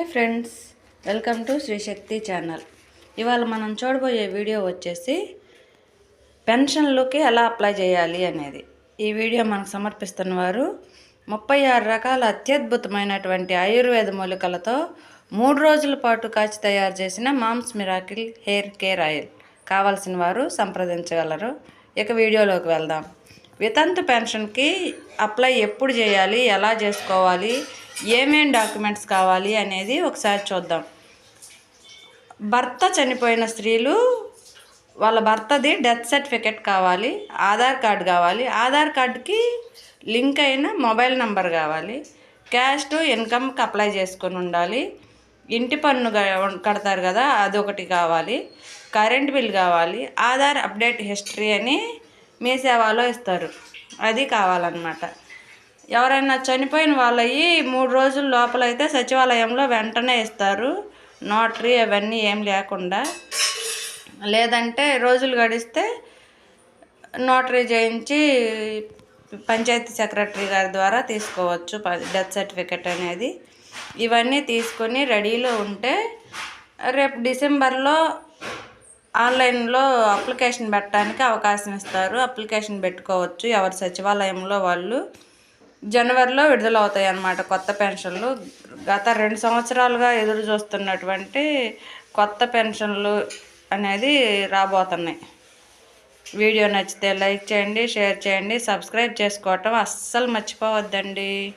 Hi friends welcome to Srishakti channel. ఇవాళ మనం చూడబోయే వీడియో వచ్చేసి పెన్షన్లోకి ఎలా అప్లై చేయాలి అనేది. ఈ వీడియో మనకు సమర్పిస్తున్న వారు ముప్పై ఆరు రకాల అత్యద్భుతమైనటువంటి ఆయుర్వేద మూలికలతో మూడు రోజుల పాటు కాచి తయారు చేసిన mom's miracle hair care oil కావాల్సిన వారు సంప్రదించగలరు. ఇక వీడియోలోకి వెళ్దాం. వితంతు పెన్షన్కి అప్లై ఎప్పుడు చేయాలి ఎలా చేసుకోవాలి ఏమేం డాక్యుమెంట్స్ కావాలి అనేది ఒకసారి చూద్దాం. భర్త చనిపోయిన స్త్రీలు వాళ్ళ భర్తది డెత్ సర్టిఫికెట్ కావాలి ఆధార్ కార్డు కావాలి. ఆధార్ కార్డుకి లింక్ అయిన మొబైల్ నంబర్ కావాలి. క్యాష్ టు ఇన్కమ్కి అప్లై చేసుకొని ఉండాలి. ఇంటి పన్ను కడతారు కదా అదొకటి కావాలి. కరెంట్ బిల్ కావాలి. ఆధార్ అప్డేట్ హిస్టరీ అని మీ సేవలో ఇస్తారు. అది కావాలన్నమాట. ఎవరైనా చనిపోయిన వాళ్ళవి మూడు రోజుల లోపల అయితే సచివాలయంలో వెంటనే ఇస్తారు. నోటరీ అవన్నీ ఏం లేకుండా. లేదంటే రోజులు గడిస్తే నోటరీ చేయించి పంచాయతీ సెక్రటరీ గారి ద్వారా తీసుకోవచ్చు. డెత్ సర్టిఫికెట్ అనేది. ఇవన్నీ తీసుకొని రెడీలో ఉంటే రేపు డిసెంబర్లో ఆన్లైన్లో అప్లికేషన్ పెట్టడానికి అవకాశం ఇస్తారు. అప్లికేషన్ పెట్టుకోవచ్చు. ఎవరి సచివాలయంలో వాళ్ళు. జనవరిలో విడుదలవుతాయి అన్నమాట కొత్త పెన్షన్లు. గత రెండు సంవత్సరాలుగా ఎదురు చూస్తున్నటువంటి కొత్త పెన్షన్లు అనేది రాబోతున్నాయి. వీడియో నచ్చితే లైక్ చేయండి షేర్ చేయండి సబ్స్క్రైబ్ చేసుకోవటం అస్సలు మర్చిపోవద్దండి.